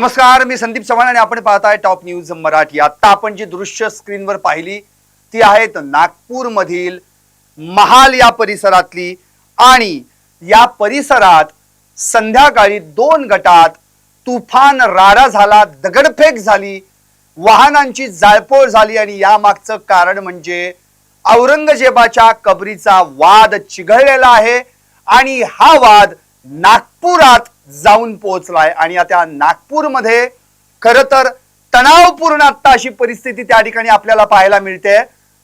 नमस्कार मी संदीप चव्हाण आणि आपण पाहताय टॉप न्यूज मराठी. आता आपण जी दृश्य स्क्रीनवर पाहिली ती आहेत नागपूरमधील महाल या परिसरातली आणि या परिसरात संध्याकाळी दोन गटात तुफान राडा झाला दगडफेक झाली वाहनांची जाळपोळ झाली आणि यामागचं कारण म्हणजे औरंगजेबाच्या कबरीचा वाद चिघळलेला आहे आणि हा वाद नागपुरात जाऊन पोहोचलाय आणि आता नागपूरमध्ये खर तर तणावपूर्ण आता अशी परिस्थिती त्या ठिकाणी आपल्याला पाहायला मिळते.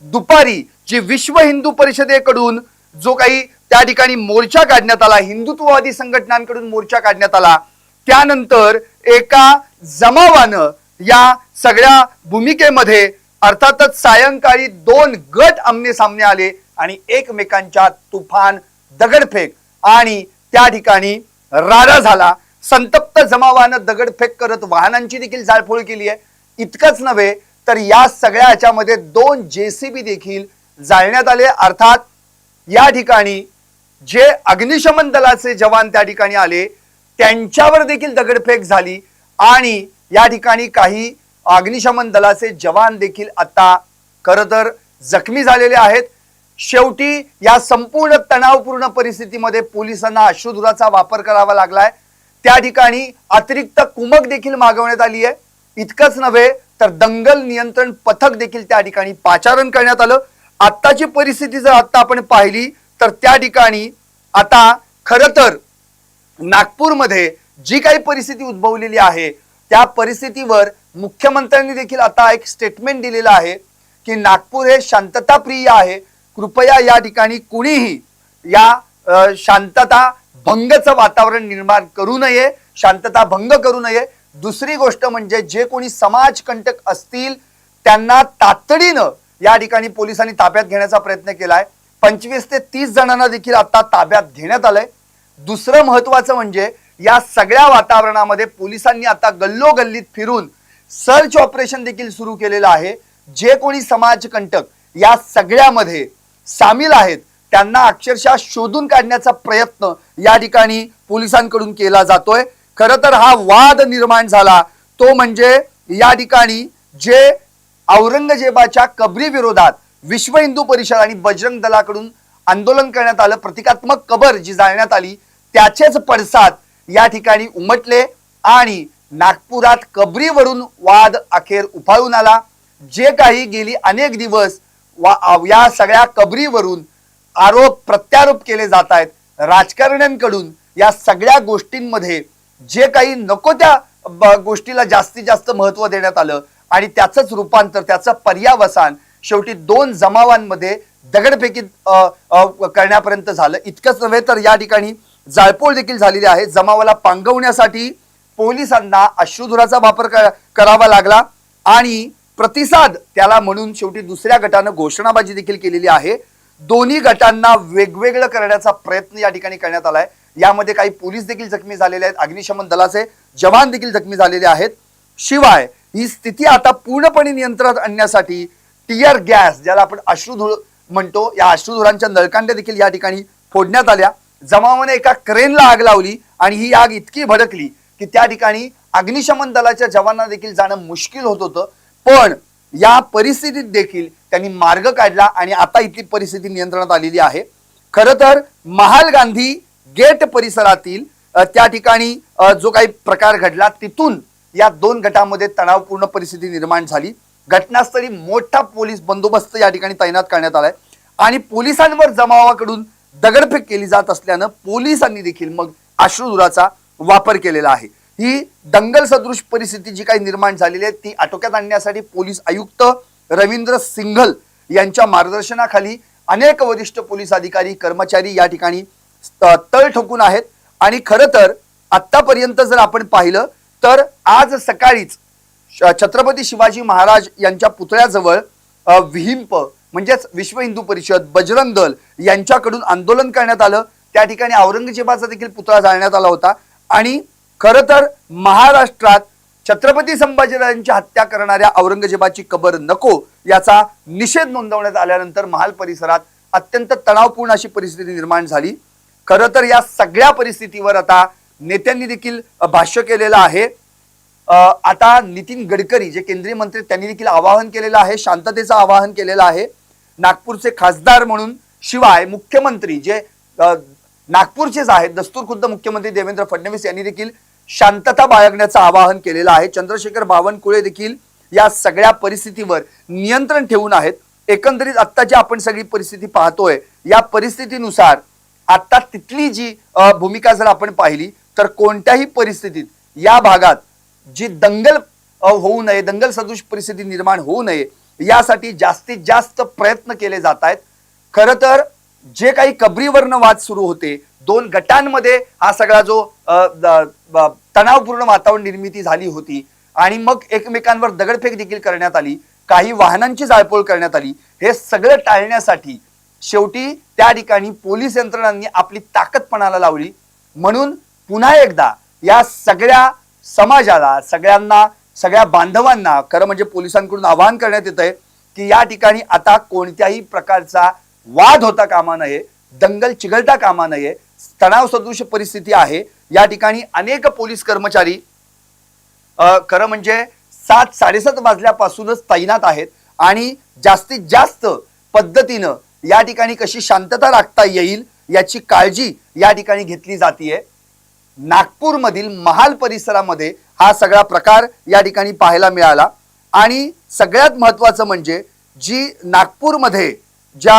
दुपारी जी विश्व हिंदू परिषदेकडून जो काही त्या ठिकाणी मोर्चा काढण्यात आला हिंदुत्ववादी संघटनांकडून मोर्चा काढण्यात आला त्यानंतर एका जमावानं या सगळ्या भूमिकेमध्ये अर्थातच सायंकाळी दोन गट आमने सामने आले आणि एकमेकांच्या तुफान दगडफेक आणि त्या ठिकाणी राडा झाला. संतप्त जमावानं दगडफेक करत वाहनांची देखील जाळपोळ केली आहे इतकंच नव्हे तर या सगळ्या याच्यामध्ये दोन जेसीबी देखील जाळण्यात आले. अर्थात या ठिकाणी जे अग्निशमन दलाचे जवान त्या ठिकाणी आले त्यांच्यावर देखील दगडफेक झाली आणि या ठिकाणी काही अग्निशमन दलाचे जवान देखील आता खरं तर जखमी झालेले आहेत. शेवटी या संपूर्ण तणावपूर्ण परिस्थितीमध्ये पोलिसांना अश्रुधुराचा वापर करावा लागलाय. त्या ठिकाणी अतिरिक्त कुमक देखील मागवण्यात आली आहे. इतकंच नव्हे तर दंगल नियंत्रण पथक देखील त्या ठिकाणी पाचारण करण्यात आलं. आत्ताची परिस्थिती जर आता आपण पाहिली तर त्या ठिकाणी आता खर तर नागपूरमध्ये जी काही परिस्थिती उद्भवलेली आहे त्या परिस्थितीवर मुख्यमंत्र्यांनी देखील आता एक स्टेटमेंट दिलेलं आहे की नागपूर हे शांतताप्रिय आहे. कृपया या ठिकाणी कुणीही या शांतता भंगचं वातावरण निर्माण करू नये शांतता भंग करू नये. दुसरी गोष्ट म्हणजे जे कोणी समाजकंटक असतील त्यांना तातडीनं या ठिकाणी पोलिसांनी ताब्यात घेण्याचा प्रयत्न केलाय. पंचवीस ते तीस जणांना देखील आता ताब्यात घेण्यात आलंय. दुसरं महत्वाचं म्हणजे या सगळ्या वातावरणामध्ये पोलिसांनी आता गल्लोगल्लीत फिरून सर्च ऑपरेशन देखील सुरू केलेलं आहे. जे कोणी समाजकंटक या सगळ्यामध्ये सामील आहेत. त्यांना अक्षरशः शोधून काढण्याचा प्रयत्न या ठिकाणी पोलिसांकडून केला जातोय. खरं तर हा वाद निर्माण झाला. तो म्हणजे या ठिकाणी जे औरंगजेबाच्या कबरी विरोधात विश्व हिंदू परिषद आणि बजरंग दलाकडून आंदोलन करण्यात आलं प्रतिकात्मक कबर जी जाळण्यात आली त्याचेच पडसाद या ठिकाणी उमटले आणि नागपुरात कबरीवरून वाद अखेर उफाळून आला. जे काही गेली अनेक दिवस वा या सगळ्या कबरीवरून आरोप प्रत्यारोप केले जात आहेत. राजकारण्यांकडून या सगळ्या गोष्टींमध्ये जे काही नको त्या गोष्टीला जास्तीत जास्त महत्त्व देण्यात आलं आणि त्याचंच रूपांतर त्याचं पर्यावसान शेवटी दोन जमावांमध्ये दगडफेकीत करण्यापर्यंत झालं. इतकंच नव्हे तर या ठिकाणी जाळपोळ देखील झालेली आहे. जमावाला पांगवण्यासाठी पोलिसांना अश्रुधुराचा वापर करावा लागला आणि प्रतिसाद त्याला म्हणून शेवटी दुसऱ्या गटानं घोषणाबाजी देखील केलेली आहे. दोन्ही गटांना वेगवेगळं करण्याचा प्रयत्न या ठिकाणी करण्यात आलाय. यामध्ये काही पोलीस देखील जखमी झालेले आहेत. अग्निशमन दलाचे जवान देखील जखमी झालेले आहेत. शिवाय ही स्थिती आता पूर्णपणे नियंत्रणात आणण्यासाठी टियर गॅस ज्याला आपण अश्रुधूळ म्हणतो या अश्रुधुरांच्या नळकांड्या देखील या ठिकाणी फोडण्यात आल्या. जमावाने एका क्रेनला आग लावली आणि ही आग इतकी भडकली की त्या ठिकाणी अग्निशमन दलाच्या जवानांना देखील जाणं मुश्किल होत होतं. पण या परिस्थितीत देखील त्यांनी मार्ग काढला आणि आता इथली परिस्थिती नियंत्रणात आलेली आहे. खर तर महाल गांधी गेट परिसरातील त्या ठिकाणी जो काही प्रकार घडला तिथून या दोन गटांमध्ये तणावपूर्ण परिस्थिती निर्माण झाली. घटनास्थळी मोठा पोलीस बंदोबस्त या ठिकाणी तैनात करण्यात आलाय. आणि पोलिसांवर जमावाकडून दगडफेक केली जात असल्यानं पोलिसांनी देखील मग अश्रुधुराचा वापर केलेला आहे. ही दंगल सदृश परिस्थिती जी काही निर्माण झालेली आहे ती आटोक्यात आणण्यासाठी पोलीस आयुक्त रवींद्र सिंघल यांच्या मार्गदर्शनाखाली अनेक वरिष्ठ पोलीस अधिकारी कर्मचारी या ठिकाणी तळ ठोकून आहेत. आणि खरं तर आतापर्यंत जर आपण पाहिलं तर आज सकाळीच छत्रपती शिवाजी महाराज यांच्या पुतळ्याजवळ विहिंप म्हणजेच विश्व हिंदू परिषद बजरंग दल यांच्याकडून आंदोलन करण्यात आलं. त्या ठिकाणी औरंगजेबाचा देखील पुतळा जाळण्यात आला होता. आणि खरं तर महाराष्ट्रात छत्रपती संभाजीराजांची हत्या करणाऱ्या औरंगजेबाची कबर नको याचा निषेध नोंदवण्यात आल्यानंतर महाल परिसरात अत्यंत तणावपूर्ण अशी परिस्थिती निर्माण झाली. खरं तर या सगळ्या परिस्थितीवर आता नेत्यांनी देखील भाष्य केलेलं आहे. आता नितीन गडकरी जे केंद्रीय मंत्री त्यांनी देखील आवाहन केलेलं आहे शांततेचं आवाहन केलेलं आहे. नागपूरचे खासदार म्हणून शिवाय मुख्यमंत्री जे नागपूरचेच आहेत दस्तूर खुद्द मुख्यमंत्री देवेंद्र फडणवीस यांनी देखील शांतता बाळगण्याचं आवाहन केलेलं आहे. चंद्रशेखर बावनकुळे देखील या सगळ्या परिस्थितीवर नियंत्रण ठेवून आहेत. एकंदरीत आत्ताची आपण सगळी परिस्थिती पाहतोय या परिस्थितीनुसार आत्ता तिथली जी भूमिका जर आपण पाहिली तर कोणत्याही परिस्थितीत या भागात जी दंगल होऊ नये दंगल सदृश परिस्थिती निर्माण होऊ नये यासाठी जास्तीत जास्त प्रयत्न केले जात आहेत. खर तर जे काही कबरीवर्ण वाद सुरू होते दोन गटांमध्ये हा सगळा जो तणावपूर्ण वातावरण निर्मिती झाली होती आणि मग एकमेकांवर दगडफेक देखील करण्यात आली. काही वाहनांची जाळपोळ करण्यात आली. हे सगळं टाळण्यासाठी शेवटी त्या ठिकाणी पोलीस यंत्रणांनी आपली ताकदपणाला लावली. म्हणून पुन्हा एकदा या सगळ्या समाजाला सगळ्यांना सगळ्या बांधवांना खरं म्हणजे पोलिसांकडून आवाहन करण्यात येत आहे की या ठिकाणी आता कोणत्याही प्रकारचा वाद होता कामा नये दंगल चिघळता कामा नये तणाव सदृश परिस्थिती आहे. या ठिकाणी अनेक पोलीस कर्मचारी खरं म्हणजे सात साडेसात वाजल्यापासूनच तैनात आहेत आणि जास्तीत जास्त पद्धतीनं या ठिकाणी कशी शांतता राखता येईल याची काळजी या ठिकाणी घेतली जातीये. नागपूरमधील महाल परिसरामध्ये हा सगळा प्रकार या ठिकाणी पाहायला मिळाला आणि सगळ्यात महत्वाचं म्हणजे जी नागपूरमध्ये ज्या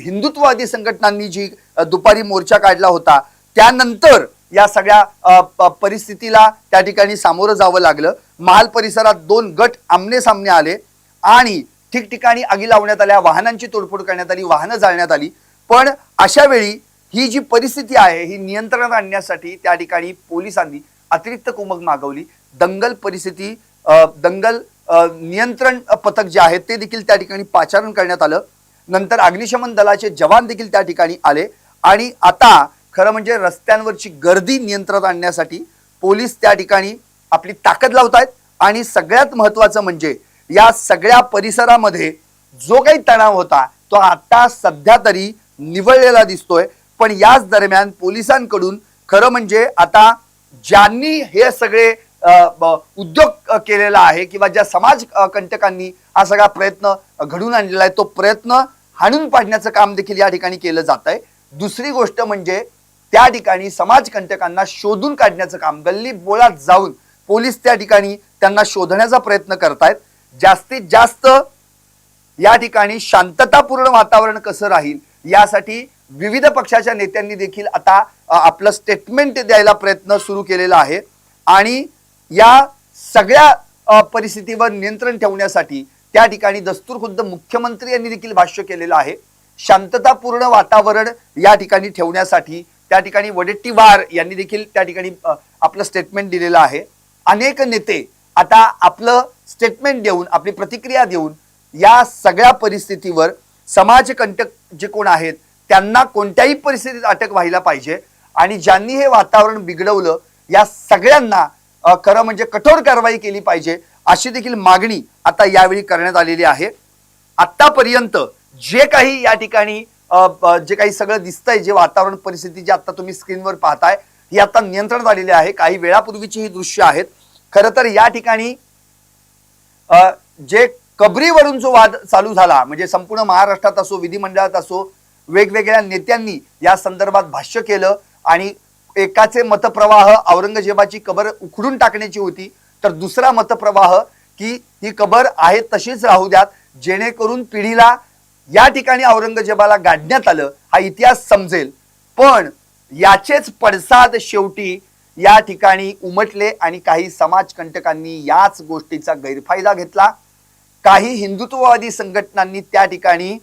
हिंदुत्ववादी संघटनांनी जी दुपारी मोर्चा काढला होता त्यानंतर या सगळ्या परिस्थितीला त्या ठिकाणी सामोरं जावं लागलं. महाल परिसरात दोन गट आमने सामने आले आणि ठिकठिकाणी आगी लावण्यात आल्या वाहनांची तोडफोड करण्यात आली वाहनं जाळण्यात आली. पण अशा वेळी ही जी परिस्थिती आहे ही नियंत्रणात आणण्यासाठी त्या ठिकाणी पोलिसांनी अतिरिक्त कुमक मागवली. दंगल परिस्थिती दंगल नियंत्रण पथक जे आहे ते देखील त्या ठिकाणी पाचारण करण्यात आलं. नंतर अग्निशमन दलाचे जवान देखील त्या ठिकाणी आले आणि आता खरं म्हणजे रस्त्यांवरची गर्दी नियंत्रणात आणण्यासाठी पोलीस त्या ठिकाणी आपली ताकद लावत आहेत आणि सगळ्यात महत्वाचं म्हणजे या सगळ्या परिसरामध्ये जो काही तणाव होता तो आता सध्या तरी निवळलेला दिसतोय. पण याच दरम्यान पोलिसांकडून खरं म्हणजे आता ज्यांनी हे सगळे उद्योग केलेला आहे किंवा ज्या समाज कंटकांनी हा सगळा प्रयत्न घडून आणलेला आहे तो प्रयत्न हाणून पाडण्याचं काम देखील या ठिकाणी केलं जात आहे दुसरी गोष्ट म्हणजे त्या ठिकाणी समाजकंटकांना शोधून काढण्याचं काम गल्ली बोळात जाऊन पोलीस त्या ठिकाणी त्यांना शोधण्याचा प्रयत्न करतायत. जास्तीत जास्त या ठिकाणी शांततापूर्ण वातावरण कसं राहील यासाठी विविध पक्षाच्या नेत्यांनी देखील आता आपलं स्टेटमेंट द्यायला प्रयत्न सुरू केलेला आहे. आणि या सगळ्या परिस्थितीवर नियंत्रण ठेवण्यासाठी त्या ठिकाणी दस्तूर खुद्द मुख्यमंत्री यांनी देखील भाष्य केलेलं आहे. शांततापूर्ण वातावरण या ठिकाणी ठेवण्यासाठी त्या ठिकाणी वडेट्टीवार यांनी देखील त्या ठिकाणी आपलं स्टेटमेंट दिलेलं आहे. अनेक नेते आता आपलं स्टेटमेंट देऊन आपली प्रतिक्रिया देऊन या सगळ्या परिस्थितीवर समाजकंटक जे कोण आहेत त्यांना कोणत्याही परिस्थितीत अटक व्हायला पाहिजे. आणि ज्यांनी हे वातावरण बिघडवलं या सगळ्यांना खरं म्हणजे कठोर कारवाई केली पाहिजे अशी देखील मागणी आता यावेळी करण्यात आलेली आहे. आतापर्यंत जे काही या ठिकाणी जे काही सगळं दिसतंय जे वातावरण परिस्थिती जी आता तुम्ही स्क्रीनवर पाहताय ही आता नियंत्रणात आलेली आहे. काही वेळापूर्वीची ही दृश्य आहेत. खरं तर या ठिकाणी जे कबरीवरून जो वाद चालू झाला म्हणजे संपूर्ण महाराष्ट्रात असो विधिमंडळात असो वेगवेगळ्या नेत्यांनी या संदर्भात भाष्य केलं आणि एकाचे मतप्रवाह औरंगजेबाची कबर उखडून टाकण्याची होती तर दुसरा मतप्रवाह की ही कबर आहे तशीच राहू द्यात जेणेकरून पिढीला या ठिकाणी औरंगजेबाला गाडण्यात आलं हा इतिहास समजेल. पण याचेच पडसाद शेवटी या ठिकाणी उमटले आणि काही समाजकंटकांनी याच गोष्टीचा गैरफायदा घेतला. काही हिंदुत्ववादी संघटनांनी त्या ठिकाणी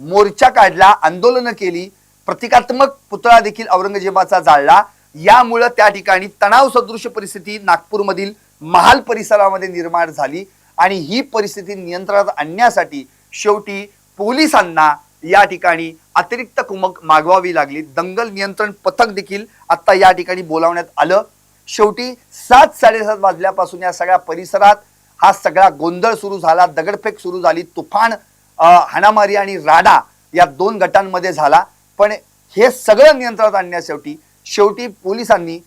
मोर्चा काढला आंदोलनं केली प्रतिकात्मक पुतळा देखील औरंगजेबाचा जाळला. यामुळं त्या ठिकाणी तणाव सदृश परिस्थिती नागपूरमधील महाल परिसरामध्ये निर्माण झाली आणि ही परिस्थिती नियंत्रणात आणण्यासाठी शेवटी पोलिसांना या ठिकाणी अतिरिक्त कुमक मागवावी लागली. दंगल नियंत्रण पथक देखील आता या ठिकाणी बोलावण्यात आलं. शेवटी सात साडेसात वाजल्यापासून या सगळ्या परिसरात हा सगळा गोंधळ सुरू झाला दगडफेक सुरू झाली तुफान हाणामारी आणि राडा या दोन गटांमध्ये झाला. पण हे सगळं नियंत्रणात आणण्यासाठी शेवटी पोलिसांनी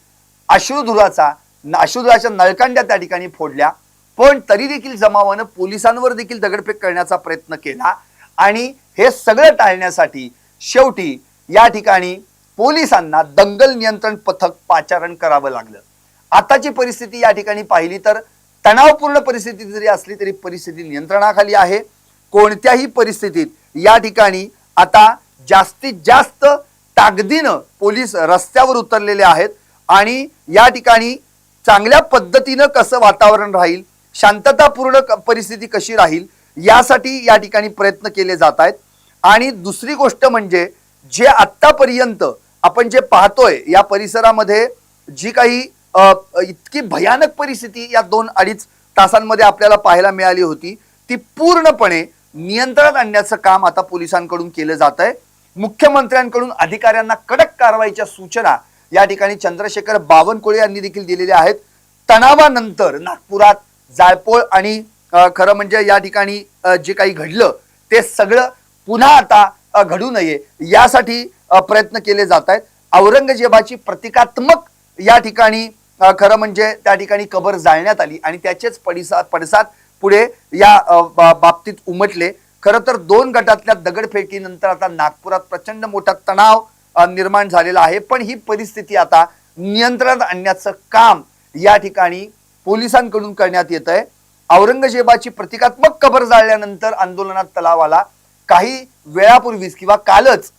अश्रुधुराचा अश्रुधुराच्या नळकांड्या त्या ठिकाणी फोडल्या. पण तरी देखील जमावानं पोलिसांवर देखील दगडफेक करण्याचा प्रयत्न केला. आणि हे सगळं टाळण्यासाठी शेवटी या ठिकाणी पोलिसांना दंगल नियंत्रण पथक पाचारण करावं लागलं. आताची परिस्थिती या ठिकाणी पाहिली तर तणावपूर्ण परिस्थिती जरी असली तरी परिस्थिती नियंत्रणाखाली आहे. कोणत्याही परिस्थितीत या ठिकाणी आता जास्तीत जास्त ताकदीनं पोलीस रस्त्यावर उतरलेले आहेत आणि या ठिकाणी चांगल्या पद्धतीनं कसं वातावरण राहील शांततापूर्ण परिस्थिती कशी राहील यासाठी या ठिकाणी प्रयत्न केले जात आहेत. आणि दुसरी गोष्ट म्हणजे जे आत्तापर्यंत आपण जे पाहतोय या परिसरामध्ये जी काही इतकी भयानक परिस्थिती या दोन अडीच तासांमध्ये आपल्याला पाहायला मिळाली होती ती पूर्णपणे नियंत्रणात आणण्याचं काम आता पोलिसांकडून केलं जात आहे. मुख्यमंत्र्यांकडून अधिकाऱ्यांना कडक कारवाईच्या सूचना या ठिकाणी चंद्रशेखर बावनकुळे यांनी देखील दिलेल्या आहेत. तणावानंतर नागपुरात जाळपोळ आणि खरं म्हणजे या ठिकाणी जे काही घडलं ते सगळं पुन्हा आता घडू नये यासाठी प्रयत्न केले जात आहेत. औरंगजेबाची प्रतिकात्मक या ठिकाणी खरं म्हणजे त्या ठिकाणी कबर जाळण्यात आली आणि त्याचेच पडिसाद पडसाद पुढे या बा- बाबतीत उमटले. खरं तर दोन गटातल्या दगडफेकीनंतर आता नागपुरात प्रचंड मोठा तणाव निर्माण झालेला आहे. पण ही परिस्थिती आता नियंत्रणात आणण्याचं काम या ठिकाणी पोलिसांकडून करण्यात येत आहे औरंगजेबाची प्रतिकात्मक कबर जाळल्यानंतर आंदोलनात तलाव आला. काही वेळापूर्वीच किंवा कालच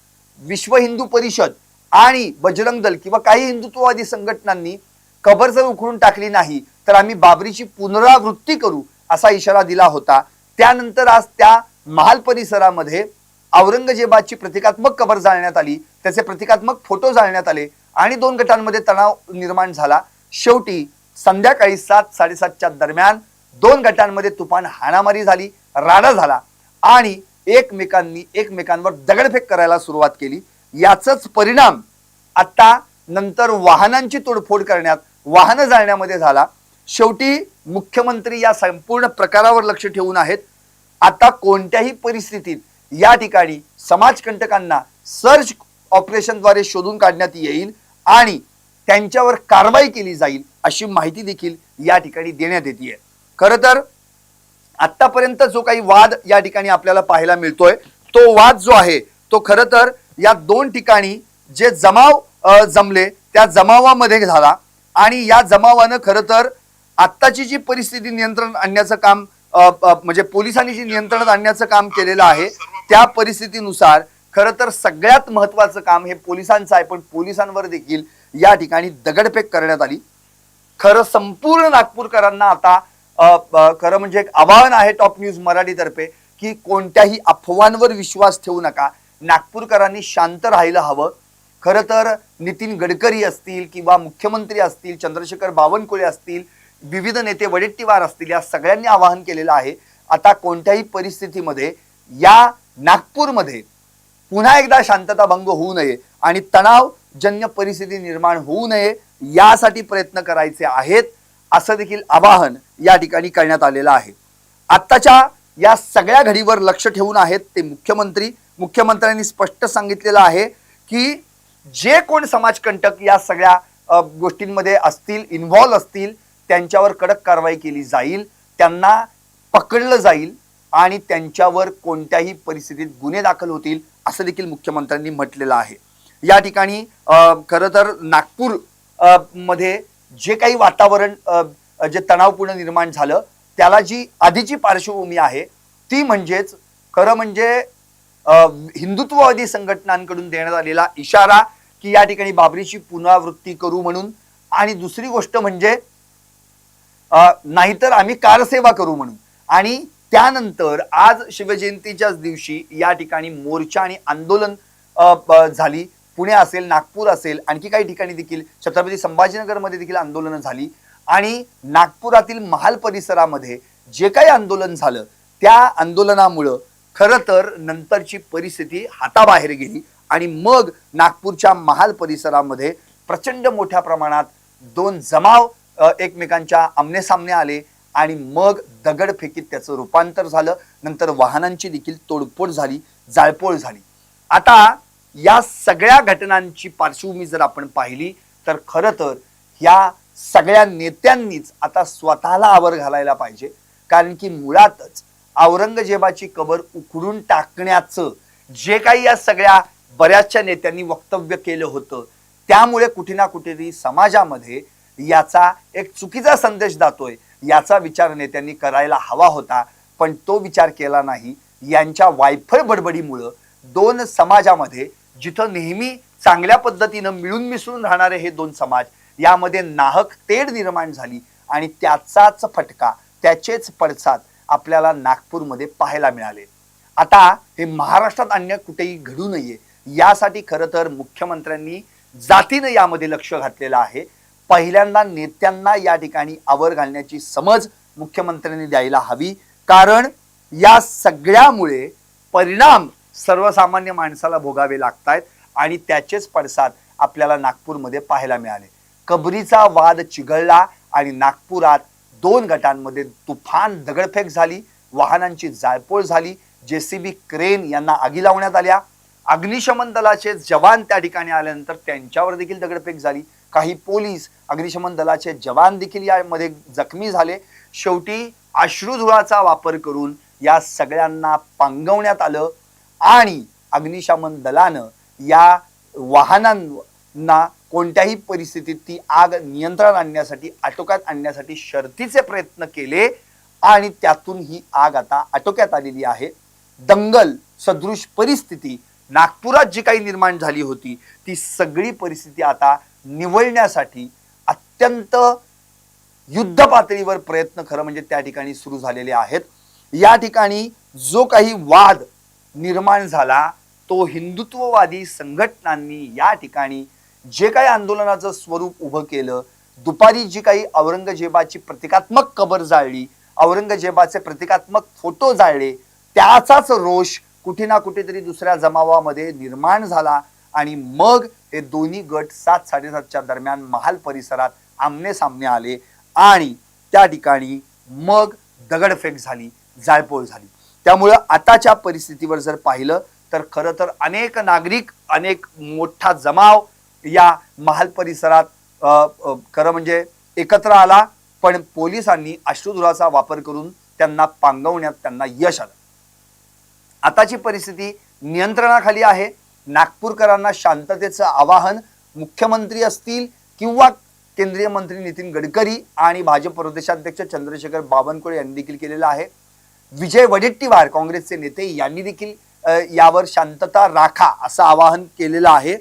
विश्व हिंदू परिषद आणि बजरंग दल किंवा काही हिंदुत्ववादी संघटनांनी कबर जर उखडून टाकली नाही तर आम्ही बाबरीची पुनरावृत्ती करू असा इशारा दिला होता. त्यानंतर आज त्या महाल परिसरामध्ये औरंगजेबाची प्रतिकात्मक कबर जाळण्यात आली. त्याचे प्रतिकात्मक फोटो जाळण्यात आले आणि दोन गटांमध्ये तणाव निर्माण झाला. शेवटी संध्याकाळी सात साडेसातच्या दरम्यान दोन गटांमध्ये तुफान हाणामारी झाली राडा झाला आणि एकमेकांनी एकमेकांवर दगडफेक करायला सुरुवात केली. याचाच परिणाम आता नंतर वाहनांची तोडफोड करण्यात वाहनं जाळण्यामध्ये झाला. शेवटी मुख्यमंत्री या संपूर्ण प्रकारावर लक्ष ठेवून आहेत. आता कोणत्याही परिस्थितीत या ठिकाणी समाजकंटकांना सर्च ऑपरेशनद्वारे शोधून काढण्यात येईल आणि त्यांच्यावर कारवाई केली जाईल अशी माहिती देखील या ठिकाणी देण्यात येते. खरं तर आतापर्यंत जो काही वाद या ठिकाणी आपल्याला पाहायला मिळतोय तो वाद जो आहे तो खरं तर या दोन ठिकाणी जे जमाव जमले त्या जमावामध्ये झाला आणि या जमावानं खरं तर आत्ताची जी परिस्थिती नियंत्रण आणण्याचं काम म्हणजे पोलिसांनी जी नियंत्रणात आणण्याचं काम केलेलं आहे त्या परिस्थितीनुसार खरं तर सगळ्यात महत्वाचं काम हे पोलिसांचं आहे पण पोलिसांवर देखील या ठिकाणी दगडफेक करण्यात आली. खरं संपूर्ण नागपूरकरांना आता खरं म्हणजे एक आवाहन आहे टॉप न्यूज मराठीतर्फे की कोणत्याही अफवांवर विश्वास ठेवू नका. नागपूरकरांनी शांत राहायला हवं. खरं तर नितीन गडकरी असतील किंवा मुख्यमंत्री असतील चंद्रशेखर बावनकुळे असतील विविध नेते वडेट्टीवार असतील या सगळ्यांनी आवाहन केलेलं आहे. आता कोणत्याही परिस्थितीमध्ये या नागपूरमध्ये पुन्हा एकदा शांतता भंग होऊ नये आणि तणावजन्य परिस्थिती निर्माण होऊ नये यासाठी प्रयत्न करायचे आहेत. असं देखील आवाहन या ठिकाणी करण्यात आलेलं आहे. आत्ताच्या या सगळ्या घडीवर लक्ष ठेवून आहेत ते मुख्यमंत्री. मुख्यमंत्र्यांनी स्पष्ट सांगितलेलं आहे की जे कोण समाजकंटक या सगळ्या गोष्टींमध्ये असतील इन्व्हॉल्व असतील त्यांच्यावर कडक कारवाई केली जाईल त्यांना पकडलं जाईल आणि त्यांच्यावर कोणत्याही परिस्थितीत गुन्हे दाखल होतील असं देखील मुख्यमंत्र्यांनी म्हटलेलं आहे. या ठिकाणी खरं तर नागपूरमध्ये जे काही वातावरण जे तणावपूर्ण निर्माण झालं त्याला जी आधीची पार्श्वभूमी आहे ती म्हणजेच खरं म्हणजे हिंदुत्ववादी संघटनांकडून देण्यात आलेला इशारा की या ठिकाणी बाबरीची पुनरावृत्ती करू म्हणून. आणि दुसरी गोष्ट म्हणजे नाहीतर आम्ही कारसेवा करू म्हणून. आणि त्यानंतर आज शिवजयंतीच्याच दिवशी या ठिकाणी मोर्चा आणि आंदोलन झाली. पुणे असेल नागपूर असेल आणखी काही ठिकाणी देखील छत्रपती संभाजीनगरमध्ये देखील आंदोलनं झाली. आणि नागपुरातील महाल परिसरामध्ये जे काही आंदोलन झालं त्या आंदोलनामुळं खरं तर नंतरची परिस्थिती हाताबाहेर गेली आणि मग नागपूरच्या महाल परिसरामध्ये प्रचंड मोठ्या प्रमाणात दोन जमाव एकमेकांच्या आमनेसामने आले आणि मग दगडफेकीत त्याचं रूपांतर झालं. नंतर वाहनांची देखील तोडफोड झाली जाळपोळ झाली. आता या सगळ्या घटनांची पार्श्वभूमी जर आपण पाहिली तर खरं तर या सगळ्या नेत्यांनीच आता स्वतःला आवर घालायला पाहिजे. कारण की मुळातच औरंगजेबाची कबर उखडून टाकण्याचं जे काही या सगळ्या बऱ्याचशा नेत्यांनी वक्तव्य केलं होतं त्यामुळे कुठे ना कुठेतरी समाजामध्ये याचा एक चुकीचा संदेश जातोय याचा विचार नेत्यांनी करायला हवा होता. पण तो विचार केला नाही. यांच्या वायफळ बडबडीमुळं दोन समाजामध्ये जिथं नेहमी चांगल्या पद्धतीनं मिळून मिसळून राहणारे हे दोन समाज यामध्ये नाहक तेढ निर्माण झाली आणि त्याचाच फटका त्याचेच पडसाद आपल्याला नागपूरमध्ये पाहायला मिळाले. आता हे महाराष्ट्रात अन्य कुठेही घडू नये यासाठी खरं तर मुख्यमंत्र्यांनी जातीनं यामध्ये लक्ष घातलेलं आहे. पहिल्यांदा नेत्यांना या ठिकाणी आवर घालण्याची समज मुख्यमंत्र्यांनी द्यायला हवी. कारण या सगळ्यामुळे परिणाम सर्वसामान्य माणसाला भोगावे लागतायत आणि त्याचेच पडसाद आपल्याला नागपूरमध्ये पाहायला मिळाले. कबरीचा वाद चिघळला आणि नागपुरात दोन गटांमध्ये तुफान दगडफेक झाली वाहनांची जाळपोळ झाली जेसीबी क्रेन यांना आगी लावण्यात आल्या. अग्निशमन दलाचे जवान त्या ठिकाणी आल्यानंतर त्यांच्यावर देखील दगडफेक झाली. काही पोलीस अग्निशमन दलाचे जवान देखील यामध्ये जखमी झाले. शेवटी अश्रुधुळाचा वापर करून या सगळ्यांना पांगवण्यात आलं. आणि अग्निशमन दलानं या वाहनांना कोणत्याही परिस्थितीत ती आग नियंत्रण आणण्यासाठी आटोक्यात आणण्यासाठी शर्तीचे प्रयत्न केले आणि त्यातून ही आग आता आटोक्यात आलेली आहे. दंगल सदृश परिस्थिती नागपुरात जी काही निर्माण झाली होती ती सगळी परिस्थिती आता निवळण्यासाठी अत्यंत युद्ध पातळीवर प्रयत्न खरं म्हणजे त्या ठिकाणी सुरू झालेले आहेत. या ठिकाणी जो काही वाद निर्माण झाला तो हिंदुत्ववादी संघटनांनी या ठिकाणी जे काही आंदोलनाचं स्वरूप उभं केलं दुपारी जी काही औरंगजेबाची प्रतिकात्मक कबर जाळली औरंगजेबाचे प्रतिकात्मक फोटो जाळले त्याचाच रोष कुठे ना कुठेतरी दुसऱ्या जमावामध्ये निर्माण झाला आणि मग हे दोन्ही गट सात साडेसातच्या दरम्यान महाल परिसरात आमने सामने आले आणि त्या ठिकाणी मग दगडफेक झाली जाळपोळ झाली. त्यामुळं आताच्या परिस्थितीवर जर पाहिलं तर खरं तर अनेक नागरिक अनेक मोठा जमाव या महाल परिसरात खरं म्हणजे एकत्र आला पण पोलिसांनी अश्रुधुराचा वापर करून त्यांना पांगवण्यात त्यांना यश आलं. आताची परिस्थिती नियंत्रणाखाली आहे. नागपूरकरांना शांततेचं आवाहन मुख्यमंत्री असतील किंवा केंद्रीय मंत्री नितीन गडकरी आणि भाजप प्रदेशाध्यक्ष चंद्रशेखर बावनकुळे यांनी देखील केलेलं आहे. विजय वडेट्टीवार काँग्रेसचे नेते यांनी देखील यावर शांतता राखा असं आवाहन केलेलं आहे.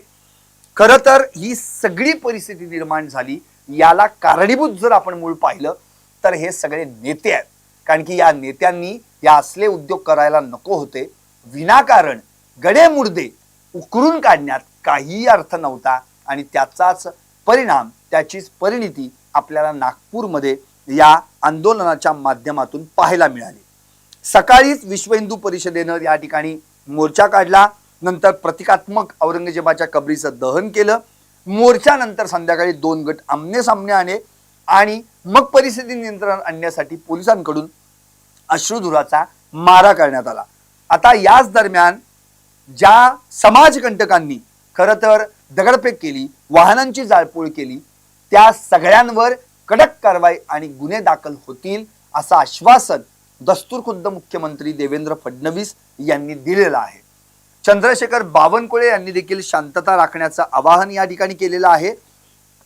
खरं तर ही सगळी परिस्थिती निर्माण झाली याला कारणीभूत जर आपण मूळ पाहिलं तर हे सगळे नेते आहेत. कारण की या नेत्यांनी या असले उद्योग करायला नको होते. विनाकारण गडे मुर्दे उकरून काढण्यात काहीही अर्थ नव्हता आणि त्याचाच परिणाम त्याचीच परिणिती आपल्याला नागपूरमध्ये या आंदोलनाच्या माध्यमातून पाहायला मिळाली. सकाळीच विश्व हिंदू परिषदेनं या ठिकाणी मोर्चा काढला. नंतर प्रतिकात्मक औरंगजेबाच्या कबरीचं दहन केलं. मोर्चानंतर संध्याकाळी दोन गट आमने सामने आले आणि मग परिस्थिती नियंत्रण आणण्यासाठी पोलिसांकडून अश्रुधुराचा मारा करण्यात आला. आता याच दरम्यान ज्या समाजकंटकांनी खरं तर दगडफेक केली वाहनांची जाळपोळ केली त्या सगळ्यांवर कडक कारवाई आणि गुन्हे दाखल होतील असं आश्वासन दस्तूरखुद्द मुख्यमंत्री देवेंद्र फडणवीस यांनी दिलेलं आहे. चंद्रशेखर बावनकुळे यांनी देखील शांतता राखण्याचं आवाहन या ठिकाणी केलेलं आहे.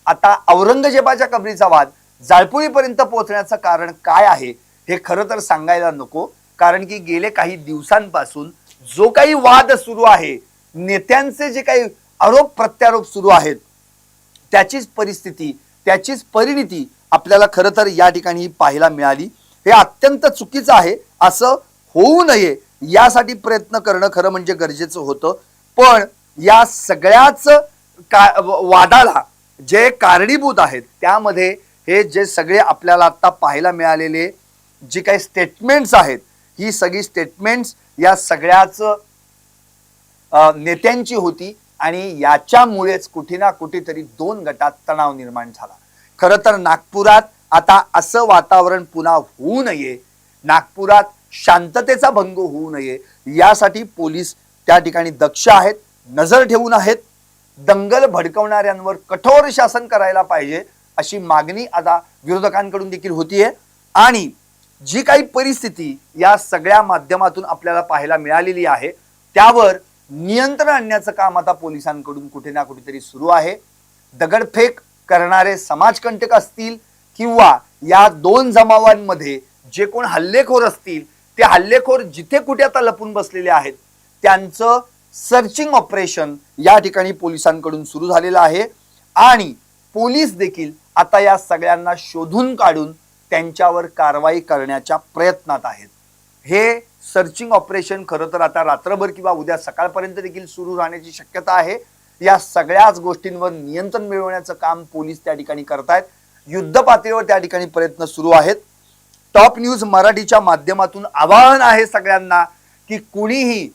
आता औरंगजेबाच्या कबरीचा वाद जाळपोळीपर्यंत पोहोचण्याचं कारण काय आहे हे खरं तर सांगायला नको कारण की गेले काही दिवसांपासून जो काही वाद सुरू आहे नेत्यांचे जे काही आरोप प्रत्यारोप सुरू आहेत त्याचीच परिस्थिती त्याचीच परिणिती आपल्याला खरं तर या ठिकाणी पाहायला मिळाली. हे अत्यंत चुकीचं आहे. असं होऊ नये. यासाठी प्रयत्न करणं खरं म्हणजे गरजेचं होतं. पण या सगळ्याच का वादाला जे कारणीभूत आहेत त्यामध्ये हे जे सगळे आपल्याला आत्ता पाहायला मिळालेले जी काही स्टेटमेंट्स आहेत ही सगळी स्टेटमेंट्स या सगळ्याच नेत्यांची होती आणि याच्यामुळेच कुठे ना कुठेतरी दोन गटात तणाव निर्माण झाला. खरं तर नागपुरात आता असं वातावरण पुन्हा होऊ नये नागपुरात शांततेचा भंग होऊ नये यासाठी पोलीस त्या ठिकाणी दक्ष आहेत नजर ठेवून आहेत. दंगल भडकवणाऱ्यांवर कठोर शासन करायला पाहिजे अशी मागणी आता विरोधकांकडून देखील होतीये. आणि जी काही परिस्थिती या सगळ्या माध्यमातून आपल्याला पाहायला मिळालेली आहे त्यावर नियंत्रण आणण्याचं काम आता पोलिसांकडून कुठे ना कुठेतरी सुरू आहे. दगडफेक करणारे समाजकंटक असतील किंवा या दोन जमावांमध्ये जे कोण हल्लेखोर असतील ते हल्लेखोर जिथे कुठे आता लपून बसलेले आहेत त्यांचं सर्चिंग ऑपरेशन या ठिकाणी पोलिसांकडून सुरू झालेलं आहे. आणि पोलीस देखील आता या सगळ्यांना शोधून काढून त्यांच्यावर कारवाई करण्याच्या प्रयत्नात आहेत. हे सर्चिंग ऑपरेशन खरं तर आता रात्रभर किंवा उद्या सकाळपर्यंत देखील सुरू राहण्याची शक्यता आहे. या सगळ्याच गोष्टींवर नियंत्रण मिळवण्याचं काम पोलीस त्या ठिकाणी करतायत. युद्ध पातळीवर त्या ठिकाणी प्रयत्न सुरू आहेत. टॉप न्यूज मराठीच्या माध्यमातून आवाहन आहे सगळ्यांना की कुणीही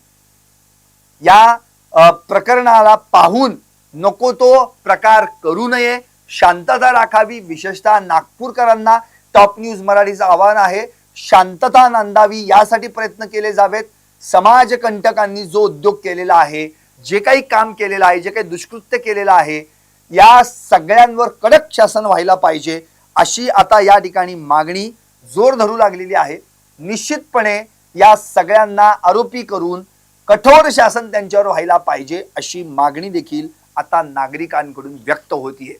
या प्रकरणाला पाहून नको तो प्रकार करू नये. शांतता राखावी विशेषतः नागपूरकरांना टॉप न्यूज मराठीचं आवाहन आहे. शांतता नांदावी यासाठी प्रयत्न केले जावेत. समाजकंटकांनी जो उद्योग केलेला आहे जे काही काम केलेलं आहे जे काही दुष्कृत्य केलेलं आहे या सगळ्यांवर कडक शासन व्हायला पाहिजे अशी आता या ठिकाणी मागणी जोर धरू लागलेली आहे. निश्चितपणे या सगळ्यांना आरोपी करून कठोर शासन त्यांच्यावर व्हायला पाहिजे अशी मागणी देखील आता नागरिकांकडून व्यक्त होतीये.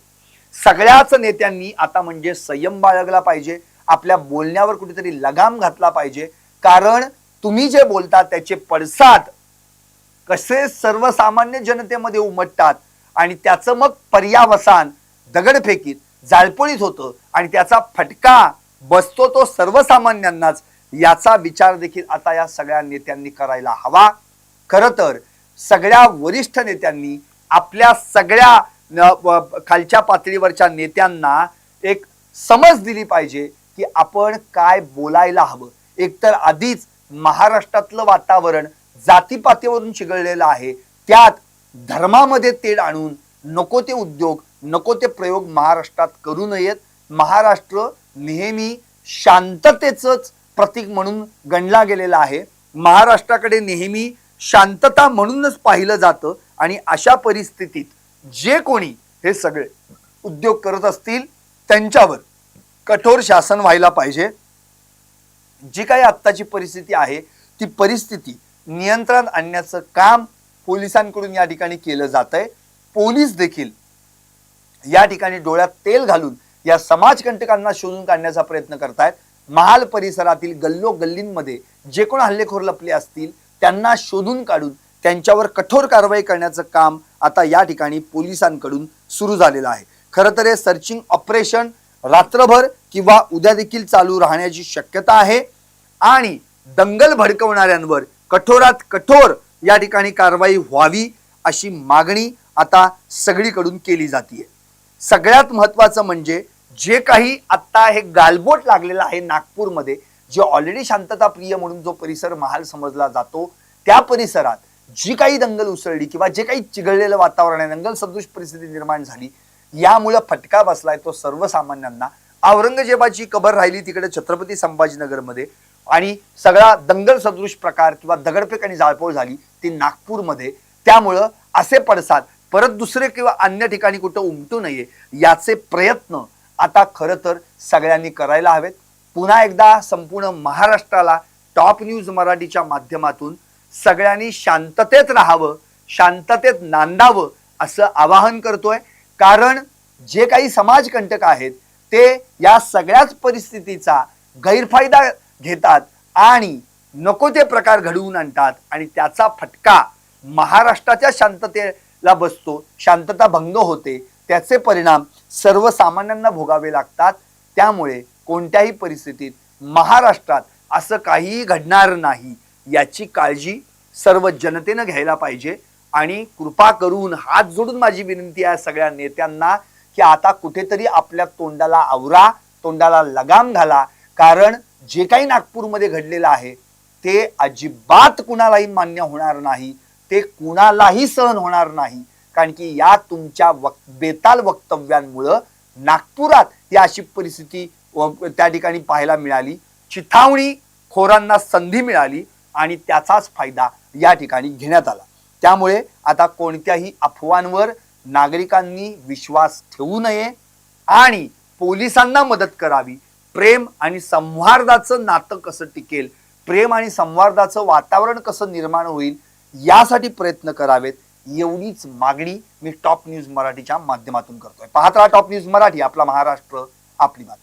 सगळ्याच नेत्यांनी आता म्हणजे संयम बाळगला पाहिजे आपल्या बोलण्यावर कुठेतरी लगाम घातला पाहिजे. कारण तुम्ही जे बोलता त्याचे पडसाद कसे सर्वसामान्य जनतेमध्ये उमटतात आणि त्याचं मग पर्यावसान दगडफेकीत जाळपोळीत होतं आणि त्याचा फटका बसतो तो सर्वसामान्यांनाच. याचा विचार देखील आता या सगळ्या नेत्यांनी करायला हवा. खर तर सगळ्या वरिष्ठ नेत्यांनी आपल्या सगळ्या खालच्या पातळीवरच्या नेत्यांना एक समज दिली पाहिजे की आपण काय बोलायला हवं. एकतर आधीच महाराष्ट्रातलं वातावरण जातीपातीवरून चिघळलेलं आहे. त्यात धर्मामध्ये तेढ आणून नको ते उद्योग नको ते प्रयोग महाराष्ट्रात करू नयेत. महाराष्ट्र नेहमी शांततेचंच प्रतीक म्हणून गणला गेलेला आहे. महाराष्ट्राकडे नेहमी शांतता म्हणूनच पाहिलं जातं आणि अशा परिस्थितीत जे कोणी हे सगळे उद्योग करत असतील त्यांच्यावर कठोर शासन व्हायला पाहिजे. जी काही आत्ताची परिस्थिती आहे ती परिस्थिती नियंत्रणात आणण्याचं काम पोलिसांकडून या ठिकाणी केलं जात आहे पोलीस देखील या ठिकाणी डोळ्यात तेल घालून या समाजकंटकांना शोधून काढण्याचा प्रयत्न करतायत. महाल परिसरातील गल्लो गल्लींमध्ये जे कोण हल्लेखोर लपले असतील त्यांना शोधून काढून त्यांच्यावर कठोर कारवाई करण्याचं काम आता या ठिकाणी पोलिसांकडून सुरू झालेलं आहे. खरं तर हे सर्चिंग ऑपरेशन रात्रभर किंवा उद्या देखील चालू राहण्याची शक्यता आहे. आणि दंगल भडकवणाऱ्यांवर कठोरात कठोर या ठिकाणी कारवाई व्हावी अशी मागणी आता सगळीकडून केली जाते सगळ्यात महत्वाचं म्हणजे जे काही आत्ता हे गालबोट लागलेलं आहे नागपूरमध्ये जे ऑलरेडी शांतताप्रिय म्हणून जो परिसर महाल समजला जातो त्या परिसरात जी काही दंगल उसळली किंवा जे काही चिघळलेलं वातावरण आहे दंगल सदृश परिस्थिती निर्माण झाली यामुळे फटका बसलाय तो सर्वसामान्यांना. औरंगजेबाची कबर राहिली तिकडे छत्रपती संभाजीनगरमध्ये आणि सगळा दंगल सदृश प्रकार किंवा दगडफेक आणि जाळपोळ झाली. ती नागपूरमध्ये. त्यामुळं असे पडसाद परत दुसरे किंवा अन्य ठिकाणी कुठं उमटू नये याचे प्रयत्न आता खरं तर सगळ्यांनी करायला हवेत. पुन्हा एकदा संपूर्ण महाराष्ट्राला टॉप न्यूज मराठीच्या माध्यमातून सगळ्यांनी शांततेत राहावं शांततेत नांदावं असं आवाहन करतोय. कारण जे काही समाजकंटक आहेत ते या सगळ्याच परिस्थितीचा गैरफायदा घेतात आणि नको ते प्रकार घडवून आणतात आणि त्याचा फटका महाराष्ट्राच्या शांततेला बसतो शांतता भंग होते त्याचे परिणाम सर्वसामान्यांना भोगावे लागतात. त्यामुळे कोणत्याही परिस्थितीत महाराष्ट्रात असं काहीही घडणार नाही याची काळजी सर्व जनतेनं घ्यायला पाहिजे. आणि कृपा करून हात जोडून माझी विनंती आहे सगळ्या नेत्यांना की आता कुठेतरी आपल्या तोंडाला आवरा तोंडाला लगाम घाला. कारण जे काही नागपूरमध्ये घडलेलं आहे ते अजिबात कुणालाही मान्य होणार नाही ते कुणालाही सहन होणार नाही कारण की या तुमच्या वक बेताल वक्तव्यांमुळं नागपुरात ही अशी परिस्थिती त्या ठिकाणी पाहायला मिळाली. चिथावणी खोरांना संधी मिळाली आणि त्याचाच फायदा या ठिकाणी घेण्यात आला. त्यामुळे आता कोणत्याही अफवांवर नागरिकांनी विश्वास ठेवू नये आणि पोलिसांना मदत करावी. प्रेम आणि संवादाचं नातं कसं टिकेल प्रेम आणि संवादाचं वातावरण कसं निर्माण होईल यासाठी प्रयत्न करावेत एवढीच मागणी मी टॉप न्यूज मराठीच्या माध्यमातून करतोय. पाहत राहा टॉप न्यूज मराठी आपला महाराष्ट्र आपली बात